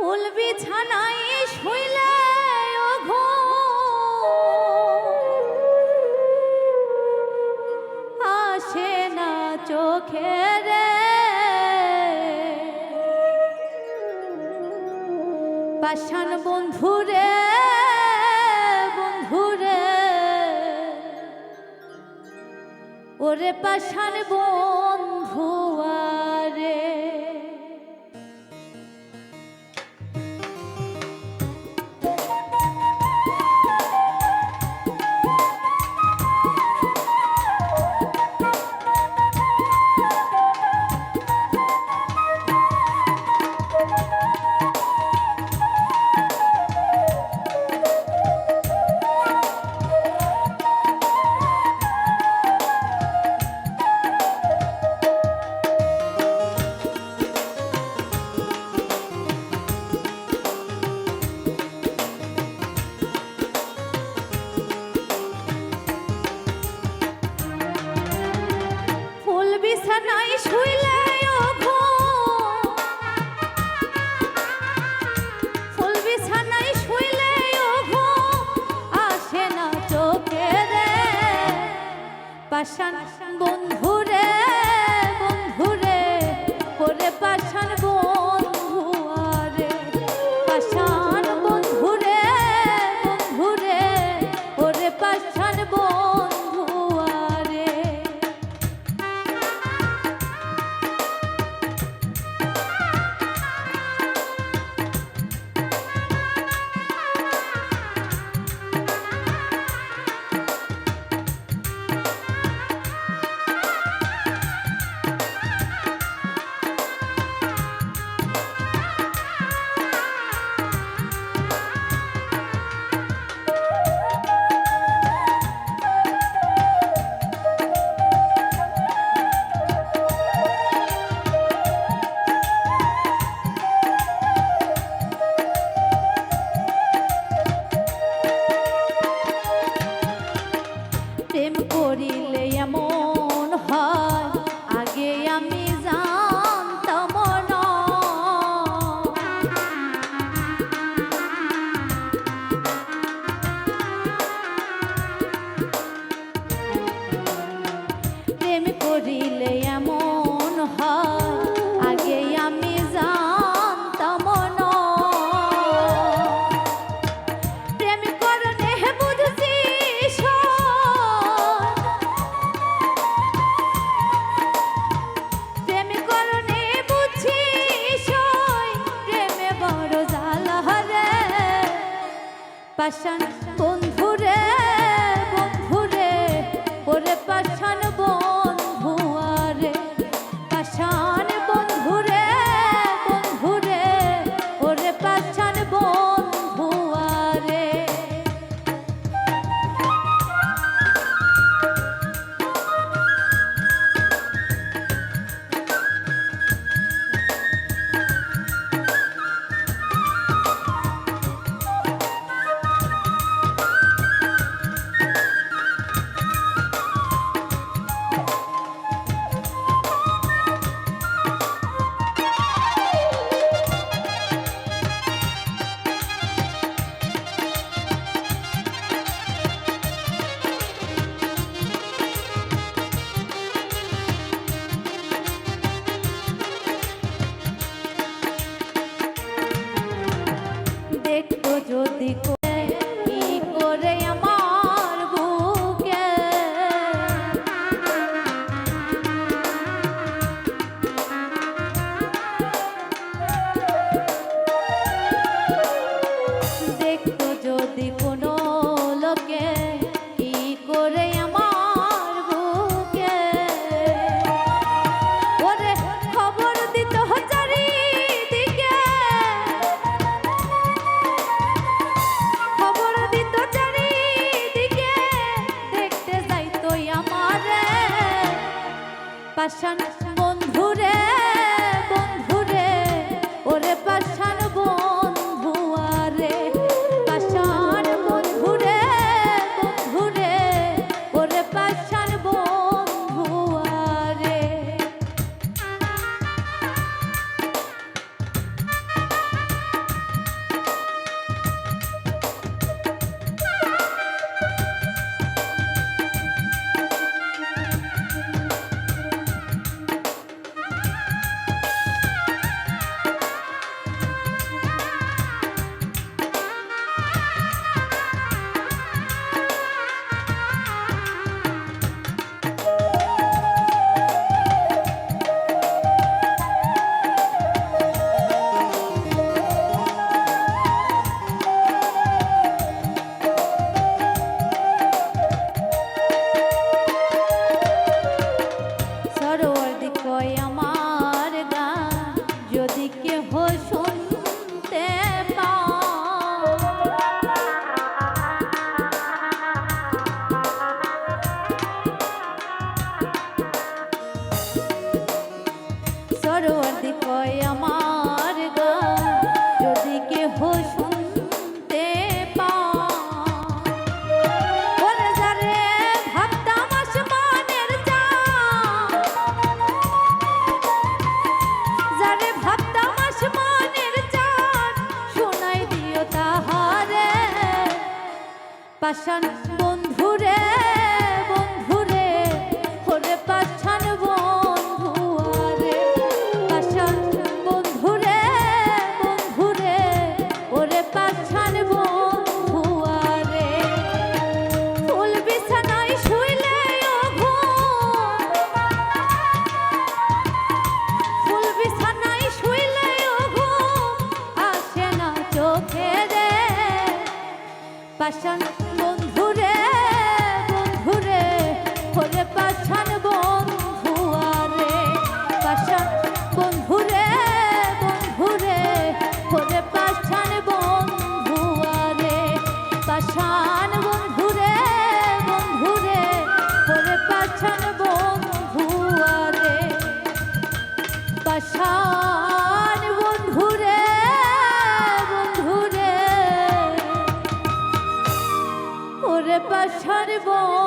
ফুল বিছানায় শুইলে ঘো আসে না চোখে রে। পাশান বন্ধুরে বন্ধুরে ওরে পাশান বন্ধু passion. далеко. show. পাশান বন্ধুরে বন্ধুরে হরে পাশান বন্ধু আরে পাশান বন্ধুরে বন্ধুরে, ওরে পাশান বন্ধু আরে ফুল বিছানায় শুইলে ফুল বিছানায় শুইলে আসে না চোখে রে। পাশান পারবো